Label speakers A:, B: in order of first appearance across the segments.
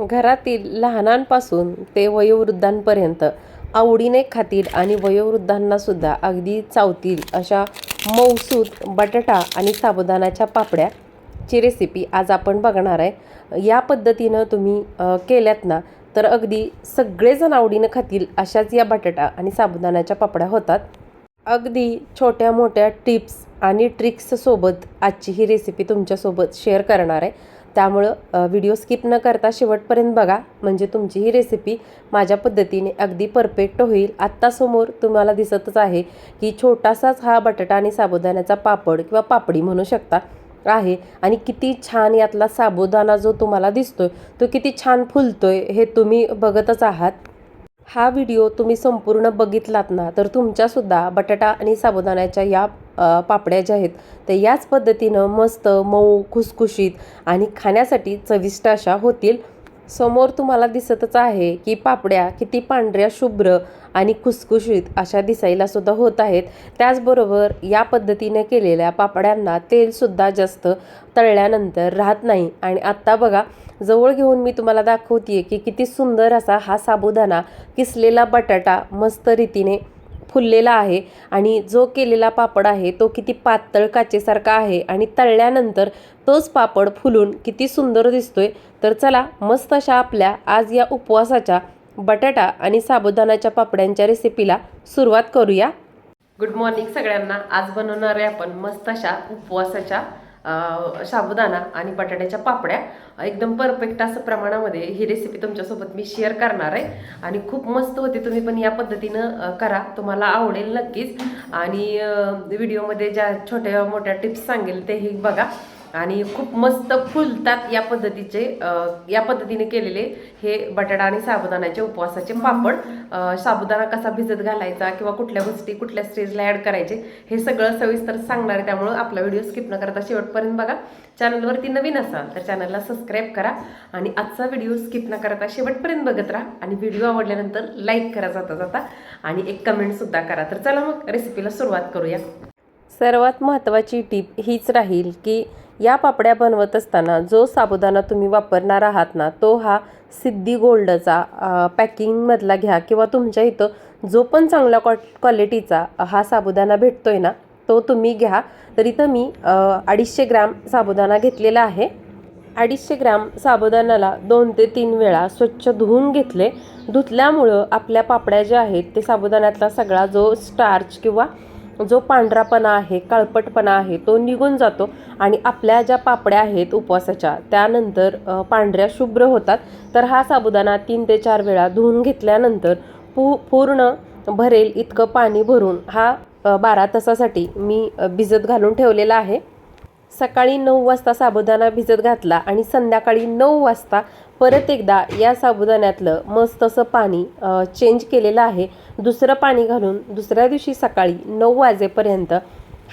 A: घरातील लहानांपासून ते वयोवृद्धांपर्यंत आवडीने खातील आणि वयोवृद्धांनासुद्धा अगदी चावतील अशा मौसूद बटाटा आणि साबुदाण्याच्या पापड्याची रेसिपी आज आपण बघणार आहे. या पद्धतीनं तुम्ही केल्यात ना तर अगदी सगळेजण आवडीनं खातील अशाच या बटाटा आणि साबुदाण्याच्या पापड्या होतात. अगदी छोट्या मोठ्या टिप्स आणि ट्रिक्ससोबत आजची ही रेसिपी तुमच्यासोबत शेअर करणार आहे. त्यामुळं व्हिडिओ स्किप न करता शेवटपर्यंत बघा. म्हणजे तुमची ही रेसिपी माझ्या पद्धतीने अगदी परफेक्ट होईल. आत्तासमोर तुम्हाला दिसतच आहे की छोटासाच हा बटाटा आणि साबुदाण्याचा पापड किंवा पापडी म्हणू शकता आहे. आणि किती छान यातला साबुदाणा जो तुम्हाला दिसतोय तो किती छान फुलतोय हे तुम्ही बघतच आहात. हा व्हिडिओ तुम्ही संपूर्ण बघितलात ना तर तुमच्यासुद्धा बटाटा आणि साबुदाण्याच्या या पापड्या ज्या आहेत तर याच पद्धतीनं मस्त मऊ खुसखुशीत आणि खाण्यासाठी चविष्ट अशा होतील. समोर तुम्हाला दिसतच आहे की पापड्या किती पांढऱ्या शुभ्र आणि खुसखुशीत अशा दिसायला सुद्धा होत आहेत. त्याचबरोबर या पद्धतीने केलेल्या पापड्यांना तेलसुद्धा जास्त तळल्यानंतर राहत नाही. आणि आत्ता बघा जवळ घेऊन मी तुम्हाला दाखवते की किती सुंदर असा हा साबुदाणा किसलेला बटाटा मस्त रीतीने फुललेला आहे आणि जो केलेला पापड आहे तो किती पातळ काचेसारखा आहे आणि तळल्यानंतर तोच पापड फुलून किती सुंदर दिसतोय. तर चला मस्त अशा आपल्या आज या उपवासाच्या बटाटा आणि साबुदानाच्या पापड्यांच्या रेसिपीला सुरुवात करूया. गुड मॉर्निंग सगळ्यांना. आज बनवणार आहे आपण मस्त अशा उपवासाच्या साबुदाणा आणि बटाट्याच्या पापड्या. एकदम परफेक्ट असं प्रमाणामध्ये ही रेसिपी तुमच्यासोबत मी शेअर करणार आहे. आणि खूप मस्त होते तुम्ही पण या पद्धतीनं करा. तुम्हाला आवडेल नक्कीच. आणि व्हिडिओमध्ये ज्या छोट्या मोठ्या टिप्स सांगेल तेही बघा. आणि खूप मस्त फुलतात या पद्धतीचे या पद्धतीने केलेले हे बटाटा आणि साबुदाण्याचे उपवासाचे पापड. साबुदाणा कसा भिजत घालायचा किंवा कुठल्या गोष्टी कुठल्या स्टेजला ॲड करायचे हे सगळं सविस्तर सांगणार आहे. त्यामुळं आपला व्हिडिओ स्किप न करता शेवटपर्यंत बघा. चॅनलवरती नवीन असाल तर चॅनलला सबस्क्राईब करा आणि आजचा व्हिडिओ स्किप न करता शेवटपर्यंत बघत राहा. आणि व्हिडिओ आवडल्यानंतर लाईक करा जाता जाता. आणि एक कमेंटसुद्धा करा. तर चला मग रेसिपीला सुरुवात करूया. सर्वात महत्त्वाची टीप हीच राहील की या पापड्या बनवत असताना जो साबुदाणा तुम्ही वापरणार आहात ना तो हा सिद्धी गोल्डचा पॅकिंगमधला घ्या किंवा तुमच्या इथं जो पण चांगल्या क्वा क्वालिटीचा हा साबुदाणा भेटतो आहे ना तो तुम्ही घ्या. तर इथं मी अडीचशे ग्रॅम साबुदाणा घेतलेला आहे. अडीचशे ग्रॅम साबुदाण्याला दोन ते तीन वेळा स्वच्छ धुवून घेतले. धुतल्यामुळं आपल्या पापड्या ज्या आहेत ते साबुदाण्यातला सगळा जो स्टार्च किंवा जो पांढरापणा आहे काळपटपणा आहे तो निघून जातो आणि आपल्या ज्या पापड्या आहेत उपवासाच्या त्यानंतर पांढऱ्या शुभ्र होतात. तर हा साबुदाणा तीन ते चार वेळा धुवून घेतल्यानंतर पू पूर्ण भरेल इतकं पाणी भरून हा बारा तासासाठी मी भिजत घालून ठेवलेला आहे. सकाळी नऊ वाजता साबुदाणा भिजत घातला आणि संध्याकाळी नऊ वाजता परत एकदा या साबुदाण्यातलं मस्त असं पाणी चेंज केलेलं आहे. दुसरं पाणी घालून दुसऱ्या दिवशी सकाळी नऊ वाजेपर्यंत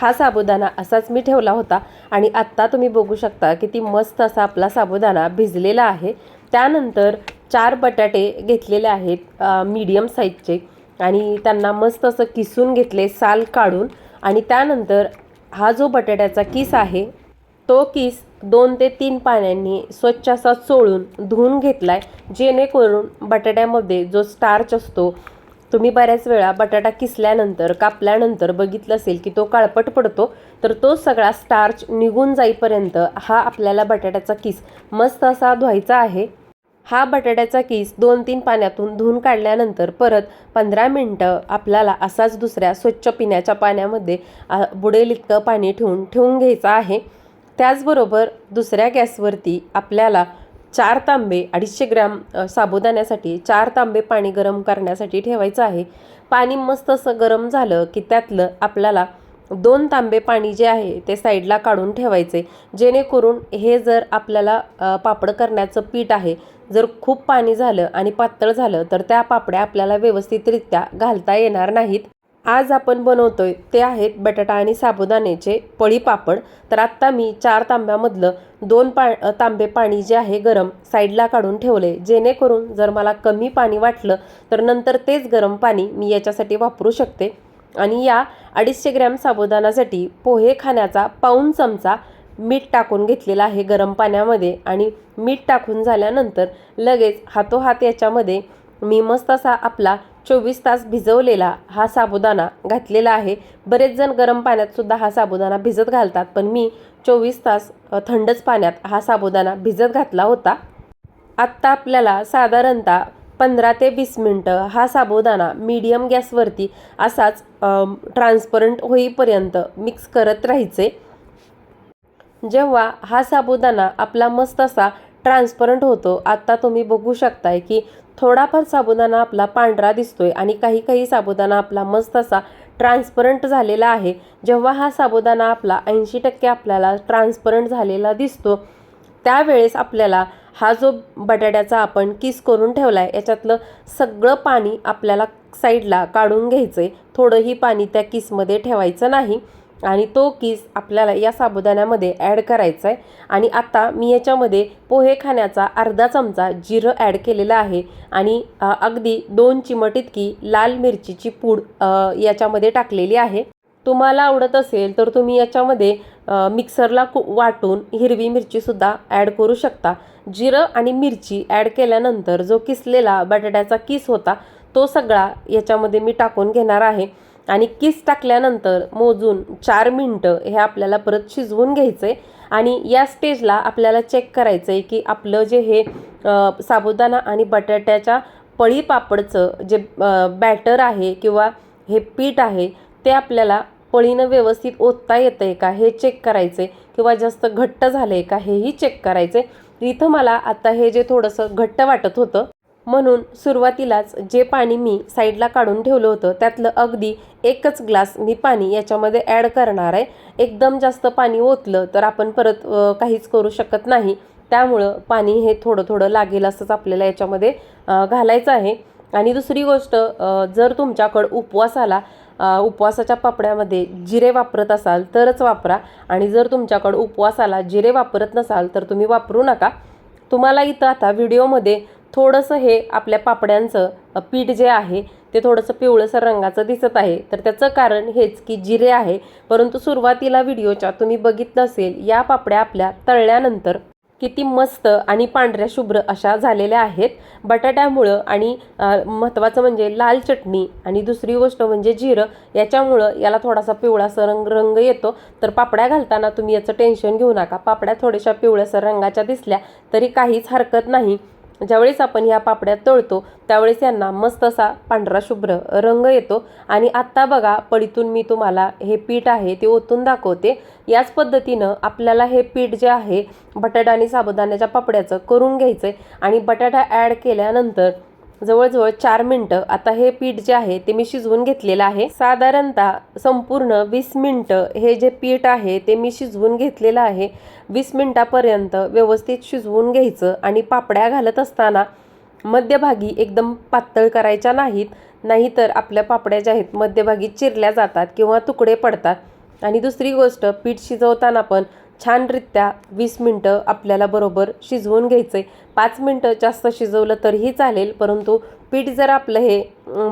A: हा साबुदाणा असाच मी ठेवला होता. आणि आत्ता तुम्ही बघू शकता किती मस्त असा आपला साबुदाणा भिजलेला आहे. त्यानंतर चार बटाटे घेतलेले आहेत मीडियम साईजचे आणि त्यांना मस्त असं किसून घेतले साल काढून. आणि त्यानंतर हा जो बटाट्याचा किस आहे तो किस दोन ते तीन पाण्याने स्वच्छ असा चोळून धुवून घेतला आहे जेणेकरून बटाट्यामध्ये जो स्टार्च असतो तुम्ही बऱ्याच वेळा बटाटा किसल्यानंतर कापल्यानंतर बघितलं असेल की तो काळपट पडतो तर तो सगळा स्टार्च निघून जाईपर्यंत हा आपल्याला बटाट्याचा किस मस्त असा धुवायचा आहे. हा बटाट्याचा किस दोन तीन पाण्यातून धुवून काढल्यानंतर परत पंधरा मिनटं आपल्याला असाच दुसऱ्या स्वच्छ पिण्याच्या पाण्यामध्ये बुडेल इतकं पाणी ठेवून ठेवून घ्यायचं आहे. त्याचबरोबर दुसऱ्या गॅसवरती आपल्याला चार तांबे अडीचशे ग्रॅम साबुदाण्यासाठी चार तांबे पाणी गरम करण्यासाठी ठेवायचं आहे. पाणी मस्त असं गरम झालं की त्यातलं आपल्याला दोन तांबे पाणी जे आहे ते साईडला काढून ठेवायचे. जेणेकरून हे जर आपल्याला पापड करण्याचं पीठ आहे जर खूप पाणी झालं आणि पातळ झालं तर त्या पापड्या आपल्याला व्यवस्थितरित्या घालता येणार नाहीत. आज आपण बनवतोय ते आहेत बटाटा आणि साबुदाण्याचे पळी पापड. तर आत्ता मी चार तांब्यामधलं दोन पा तांबे पाणी जे आहे गरम साईडला काढून ठेवले. जेणेकरून जर मला कमी पाणी वाटलं तर नंतर तेच गरम पाणी मी याच्यासाठी वापरू शकते. आणि या अडीचशे ग्रॅम साबुदाणासाठी पोहे खाण्याचा पाऊण चमचा मीठ टाकून घेतलेलं आहे गरम पाण्यामध्ये आणि मीठ टाकून झाल्यानंतर लगेच हातोहात याच्यामध्ये मी मस्त असा आपला चोवीस तास भिजवलेला हा साबुदाणा घातलेला आहे. बरेच जण गरम पाण्यातसुद्धा हा साबुदाणा भिजत घालतात पण मी चोवीस तास थंडच पाण्यात हा साबुदाणा भिजत घातला होता. आत्ता आपल्याला साधारणतः पंधरा ते वीस मिनटं हा साबुदाणा मीडियम गॅसवरती असाच ट्रान्सपरंट होईपर्यंत मिक्स करत राहायचे. जेव्हा हा साबुदाणा आपला मस्त असा ट्रान्सपरंट होतो आत्ता तुम्ही बघू शकताय की थोडाफार साबुदाणा आपला पांढरा दिसतोय आणि काही काही साबुदाणा आपला मस्त असा ट्रान्सपरंट झालेला आहे. जेव्हा हा साबुदाणा आपला ऐंशी टक्के आपल्याला ट्रान्सपरंट झालेला दिसतो त्यावेळेस आपल्याला हा जो बटाट्याचा आपण किस करून ठेवला आहे याच्यातलं सगळं पाणी आपल्याला साईडला काढून घ्यायचं आहे थोडंही पाणी त्या किसमध्ये ठेवायचं नाही. आणि तो किस आपल्याला या साबुदाण्यामध्ये ॲड करायचा आहे. आणि आता मी याच्यामध्ये पोहे खाण्याचा अर्धा चमचा जिरं ॲड केलेलं आहे. आणि अगदी दोन चिमट इतकी लाल मिरचीची पूड याच्यामध्ये टाकलेली आहे. तुम्हाला आवडत असेल तर तुम्ही याच्यामध्ये मिक्सरला कु वाटून हिरवी मिरचीसुद्धा ॲड करू शकता. जिरं आणि मिरची ॲड केल्यानंतर जो किसलेला बटाट्याचा किस होता तो सगळा याच्यामध्ये मी टाकून घेणार आहे. आणि किस टाकल्यानंतर मोजून चार मिनटं हे आपल्याला परत शिजवून घ्यायचं आहे आणि या स्टेजला आपल्याला चेक करायचं आहे की आपलं जे हे साबुदाणा आणि बटाट्याच्या पळी पापडचं जे बॅटर आहे किंवा हे पीठ आहे ते आपल्याला पळीनं व्यवस्थित ओतता येतं आहे का हे चेक करायचं आहे किंवा जास्त घट्ट झालं आहे का हेही चेक करायचं आहे इथं मला आता हे जे थोडंसं घट्ट वाटत होतं म्हणून सुरुवातीलाच जे पाणी मी साईडला काढून ठेवलं होतं त्यातलं अगदी एकच ग्लास मी पाणी याच्यामध्ये ॲड करणार आहे. एकदम जास्त पाणी ओतलं तर आपण परत काहीच करू शकत नाही. त्यामुळं पाणी हे थोडं थोडं लागेल असंच आपल्याला याच्यामध्ये घालायचं आहे. आणि दुसरी गोष्ट जर तुमच्याकडं उपवास आला उपवासाच्या पापड्यामध्ये जिरे वापरत असाल तरच वापरा. आणि जर तुमच्याकडं उपवासाला जिरे वापरत नसाल तर तुम्ही वापरू नका. तुम्हाला इथं आता व्हिडिओमध्ये थोडंसं हे आपल्या पापड्यांचं पीठ जे आहे ते थोडंसं पिवळंसं रंगाचं दिसत आहे. तर त्याचं कारण हेच की जिरे आहे. परंतु सुरुवातीला व्हिडिओच्या तुम्ही बघितलं असेल या पापड्या आपल्या तळल्यानंतर किती मस्त आणि पांढऱ्या शुभ्र अशा झालेल्या आहेत. बटाट्यामुळं आणि महत्त्वाचं म्हणजे लाल चटणी आणि दुसरी गोष्ट म्हणजे जिरं याच्यामुळं याला थोडासा पिवळासा रंग रंग येतो. तर पापड्या घालताना तुम्ही याचं टेन्शन घेऊ नका. पापड्या थोड्याशा पिवळसर रंगाच्या दिसल्या तरी काहीच हरकत नाही. ज्यावेळेस आपण ह्या पापड्या तळतो त्यावेळेस यांना मस्त असा पांढरा शुभ्र रंग येतो. आणि आत्ता बघा पळीतून मी तुम्हाला हे पीठ आहे ते ओतून दाखवते. याच पद्धतीनं आपल्याला हे पीठ जे आहे बटाटा आणि साबुदाण्याच्या पापड्याचं करून घ्यायचं आहे आणि बटाटा ॲड केल्यानंतर जवळजवळ चार मिनटं. आता हे पीठ जे आहे ते मी शिजवून घेतलेलं आहे. साधारणतः संपूर्ण वीस मिनटं हे जे पीठ आहे ते मी शिजवून घेतलेलं आहे. वीस मिनटापर्यंत व्यवस्थित शिजवून घ्यायचं आणि पापड्या घालत असताना मध्यभागी एकदम पातळ करायच्या नाहीत. नाहीतर आपल्या पापड्या ज्या आहेत मध्यभागी चिरल्या जातात किंवा तुकडे पडतात. आणि दुसरी गोष्ट पीठ शिजवताना पण छानरित्या वीस मिनटं आपल्याला बरोबर शिजवून घ्यायचं आहे पाच मिनटं जास्त शिजवलं तरीही चालेल परंतु पीठ जर आपलं हे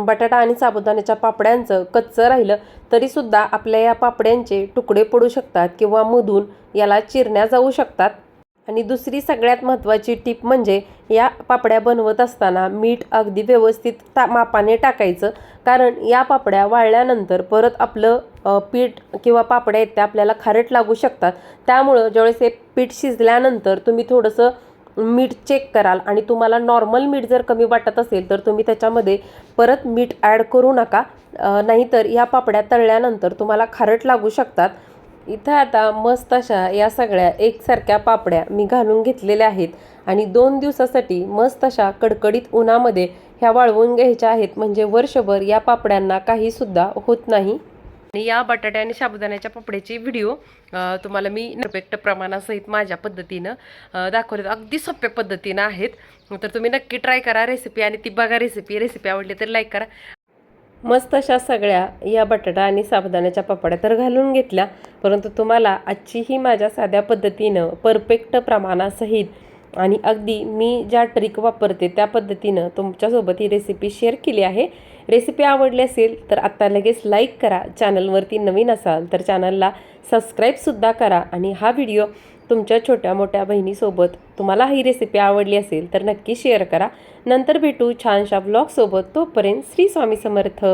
A: बटाटा आणि साबुदाण्याच्या पापड्यांचं कच्चं राहिलं तरीसुद्धा आपल्या या पापड्यांचे तुकडे पडू शकतात किंवा मधून याला चिरण्या जाऊ शकतात. आणि दुसरी सगळ्यात महत्त्वाची टीप म्हणजे या पापड्या बनवत असताना मीठ अगदी व्यवस्थित ता मापाने टाकायचं कारण या पापड्या वाळल्यानंतर परत आपलं पीठ किंवा पापड्या आहेत त्या आपल्याला खारट लागू शकतात. त्यामुळं ज्यावेळेस हे पीठ शिजल्यानंतर तुम्ही थोडंसं मीठ चेक कराल आणि तुम्हाला नॉर्मल मीठ जर कमी वाटत असेल तर तुम्ही त्याच्यामध्ये परत मीठ ॲड करू नका. नाहीतर या पापड्या तळल्यानंतर तुम्हाला खारट लागू शकतात. इथं आता मस्त अशा या सगळ्या एकसारख्या पापड्या मी घालून घेतलेल्या आहेत आणि दोन दिवसासाठी मस्त अशा कडकडीत उन्हामध्ये ह्या वाळवून घ्यायच्या आहेत. म्हणजे वर्षभर या पापड्यांना काहीसुद्धा होत नाही. आणि या बटाट्या आणि साबुदाण्याच्या पापड्याची व्हिडिओ तुम्हाला मी परफेक्ट प्रमाणासहित माझ्या पद्धतीनं दाखवले अगदी सोप्या पद्धतीनं आहेत. तर तुम्ही नक्की ट्राय करा रेसिपी आणि ती बघा रेसिपी रेसिपी आवडली तर लाईक करा. मस्त अशा सगळ्या या बटाटा आणि साबुदाण्याच्या पापड्या तर घालून घेतल्या. परंतु तुम्हाला आजची ही माझ्या साध्या पद्धतीनं परफेक्ट प्रमाणासहित आणि अगदी मी ज्या ट्रिक वापरते त्या पद्धतीनं तुमच्यासोबत ही रेसिपी शेअर केली आहे. रेसिपी आवडली असेल तर आत्ता लगेच लाईक करा. चॅनलवरती नवीन असाल तर चॅनलला सबस्क्राईबसुद्धा करा आणि हा व्हिडिओ तुमच्या छोट्या मोठ्या बहिणीसोबत तुम्हाला ही रेसिपी आवडली असेल तर नक्की शेअर करा. नंतर भेटू छानशा ब्लॉगसोबत तोपर्यंत श्री स्वामी समर्थ.